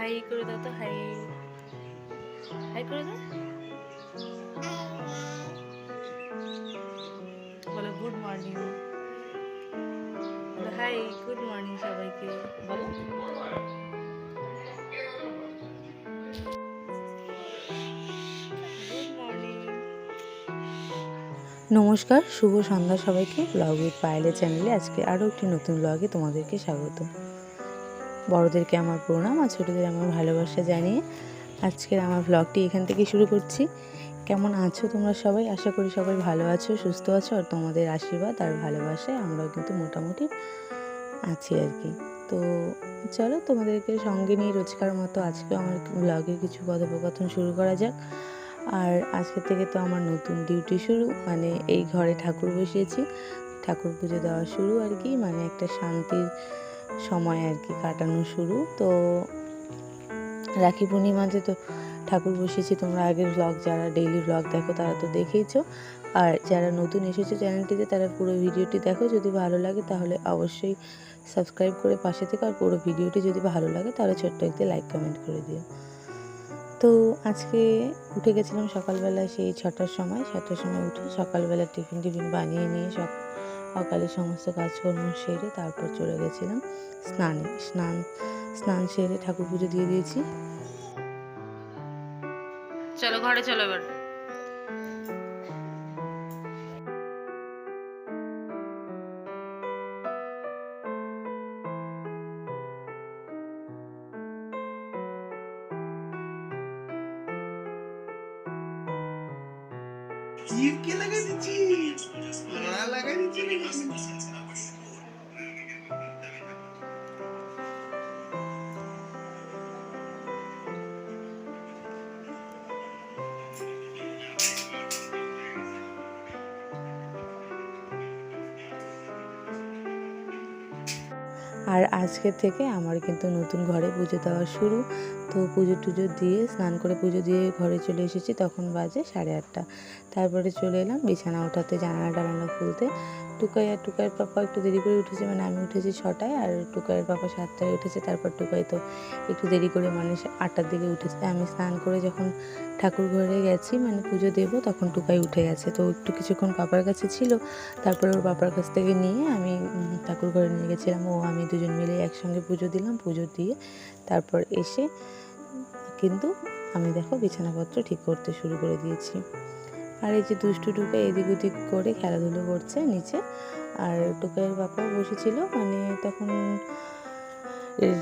High করে দাও তো, হাই। হাই করে দাও। বলো, good morning. Hi, good morning সবাইকে। বলো। নমস্কার, শুভ সন্ধ্যা সবাইকে। ব্লগ উইথ পায়েলের চ্যানেলে আজকে আরও একটি নতুন ব্লগে তোমাদেরকে স্বাগত। বড়োদেরকে আমার প্রণাম আর ছোটোদের আমার ভালোবাসা জানিয়ে আজকের আমার ব্লগটি এখান থেকে শুরু করছি। কেমন আছো তোমরা সবাই? আশা করি সবাই ভালো আছো, সুস্থ আছো আর তোমাদের আশীর্বাদ আর ভালোবাসায় আমরাও কিন্তু মোটামুটি আছি আর কি। তো চলো তোমাদেরকে সঙ্গে নিয়ে রোজকার মতো আজকে আমার ব্লগের কিছু কথোপকথন শুরু করা যাক। আর আজকে থেকে তো আমার নতুন ডিউটি শুরু মানে এই ঘরে ঠাকুর বসিয়েছি। ঠাকুর পুজো দেওয়া শুরু আর কি মানে একটা শান্তির সময় আর কি কাটানো শুরু। তো রাখি পূর্ণিমাতে তো ঠাকুর বসেছি, তোমরা আগের ব্লগ যারা ডেইলি ব্লগ দেখো তারা তো দেখেইছো। আর যারা নতুন এসেছ চ্যানেলটিতে তারা পুরো ভিডিওটি দেখো। যদি ভালো লাগে তাহলে অবশ্যই সাবস্ক্রাইব করে পাশে থেকে। আর পুরো ভিডিওটি যদি ভালো লাগে তাহলে ছোট্ট একটি লাইক কমেন্ট করে দিও। তো আজকে উঠে গেছিলাম সকালবেলা সেই ছটার সময়। ছটার সময় উঠে সকালবেলা টিফিন টিফিন বানিয়ে নিয়ে সব সকালে সমস্ত কাজকর্ম সেরে তারপর চলে গেছিলাম স্নানে। স্নান স্নান সেরে ঠাকুর পুজো দিয়ে দিয়েছি। চলো ঘরে চলো এবার। জিভ কে লাগাই দিচ্ছিস না লাগাই দিচ্ছিস আর আজকে থেকে আমার কিন্তু নতুন ঘরে পুজো দেওয়া শুরু। তো পুজো টুজো দিয়ে, স্নান করে পুজো দিয়ে ঘরে চলে এসেছি। তখন বাজে সাড়ে আটটা। তারপরে চলে এলাম বিছানা ওঠাতে জানালা টানালা খুলতে। টুকাই আর টুকাইয়ের পাপা একটু দেরি করে উঠেছে মানে আমি উঠেছি ছটায় আর টুকাইয়ের পাপা সাতটায় উঠেছে। তারপর টুকাই তো একটু দেরি করে মানে সে আটটার দিকে উঠেছে। আমি স্নান করে যখন ঠাকুর ঘরে গেছি মানে পুজো দেবো, তখন টুকাই উঠে গেছে। তো একটু কিছুক্ষণ পাপার কাছে ছিল, তারপরে ওর বাবার কাছ থেকে নিয়ে আমি ঠাকুর ঘরে নিয়ে গেছিলাম। ও, আমি দুজন মিলে একসঙ্গে পুজো দিলাম। পুজো দিয়ে তারপর এসে কিন্তু আমি দেখো বিছানাপত্র ঠিক করতে শুরু করে দিয়েছি। আর এই যে দুষ্টু টুকা এদিক ওদিক করে খেলাধুলো করছে নিচে। আর টুকাইয়ের বাপাও বসেছিল মানে তখন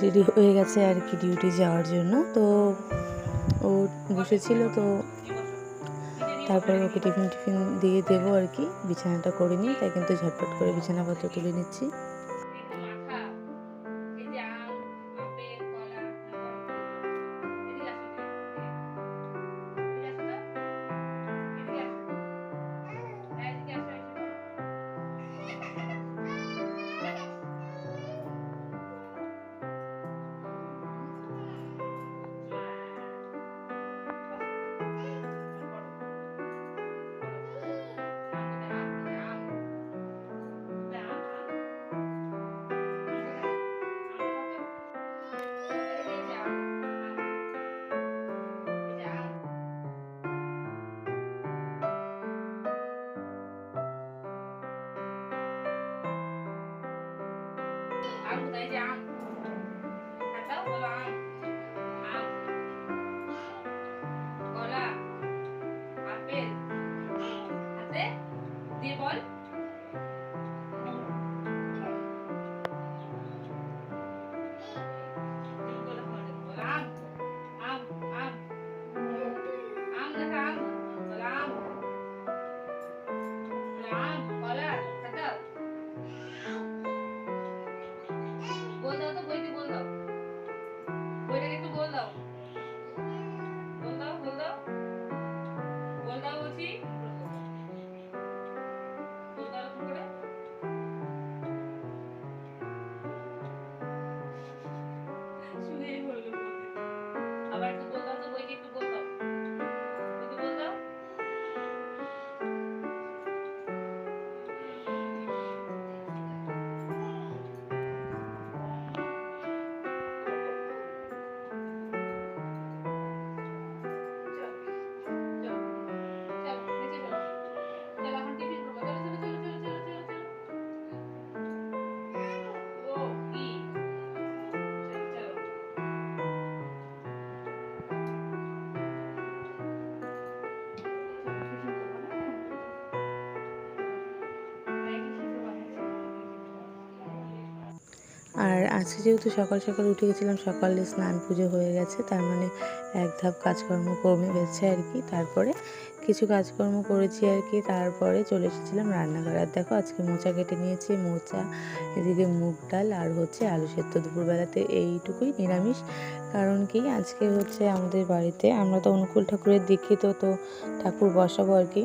রেডি হয়ে গেছে আর কি ডিউটি যাওয়ার জন্য। তো ও বসেছিল, তো তারপরে ওকে টিফিন টিফিন দিয়ে দেবো আর কি। বিছানাটা করে নিই, তাই কিন্তু ঝটপট করে বিছানাপত্র তুলে নিচ্ছি। আম কোথায় যে আম వాటితో আর আজকে যেহেতু সকাল সকাল উঠে গেছিলাম, সকালে স্নান পুজো হয়ে গেছে, তার মানে এক ধাপ কাজকর্ম কমে গেছে আর কি। তারপরে কিছু কাজকর্ম করেছি আর কি, তারপরে চলে এসেছিলাম রান্নাঘরে। আর দেখো, আজকে মোচা কেটে নিয়েছি, মোচা, এদিকে মুগ ডাল আর হচ্ছে আলু সেদ্ধ দুপুরবেলাতে। এইটুকুই নিরামিষ, কারণ কি আজকে হচ্ছে আমাদের বাড়িতে, আমরা তো অনুকূল ঠাকুরের দীক্ষিত, তো ঠাকুর বসাবো আর কি।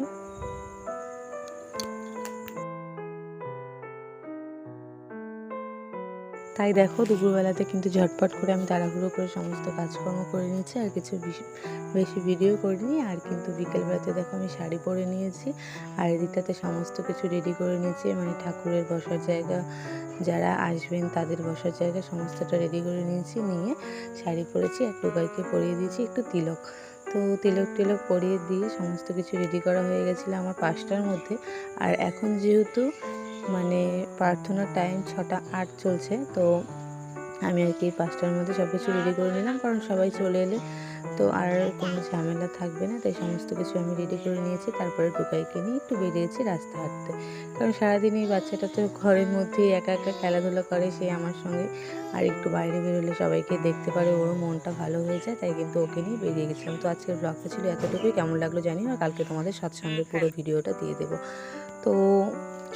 তাই দেখো দুপুরবেলাতে কিন্তু ঝটপট করে আমি তাড়াহুড়ো করে সমস্ত কাজকর্ম করে নিয়েছি, আর কিছু বেশি- ভিডিও করিনি, আর কিন্তু বিকেলবেলাতে দেখো আমি শাড়ি পরে নিয়েছি, আর এদিকটাতে সমস্ত কিছু রেডি করে নিয়েছি মানে ঠাকুরের বসার জায়গা, যারা আসবেন তাদের বসার জায়গা সমস্তটা রেডি করে নিয়েছি, নিয়ে শাড়ি পরেছি, আর টোকাইকে পরিয়ে দিয়েছি একটু তিলক। তো তিলক টিলক পরিয়ে দিয়ে সমস্ত কিছু রেডি করা হয়ে গেছিল আমার পাঁচটার মধ্যে, আর এখন যেহেতু মানে প্রার্থনার টাইম ছটা আট চলছে তো আমি আর কি পাঁচটার মধ্যে সব কিছু রেডি করে নিলাম কারণ সবাই চলে এলে তো আর কোনো ঝামেলা থাকবে না তাই সমস্ত কিছু আমি রেডি করে নিয়েছি তারপরে টুকাইকে নিয়ে একটু বেরিয়েছি রাস্তা হাঁটতে। কারণ সারাদিন এই বাচ্চাটা তো ঘরের মধ্যেই একা একা খেলাধুলা করে সে আমার সঙ্গে আর একটু বাইরে বেরোলে সবাইকে দেখতে পারে ওরও মনটা ভালো হয়ে যায় তাই কিন্তু ওকে নিয়ে বেরিয়ে গেছিলাম। তো আজকের ব্লগটা ছিল এতটুকুই কেমন লাগল জানি না কালকে তোমাদের সৎসঙ্গে পুরো ভিডিওটা দিয়ে দেবো। তো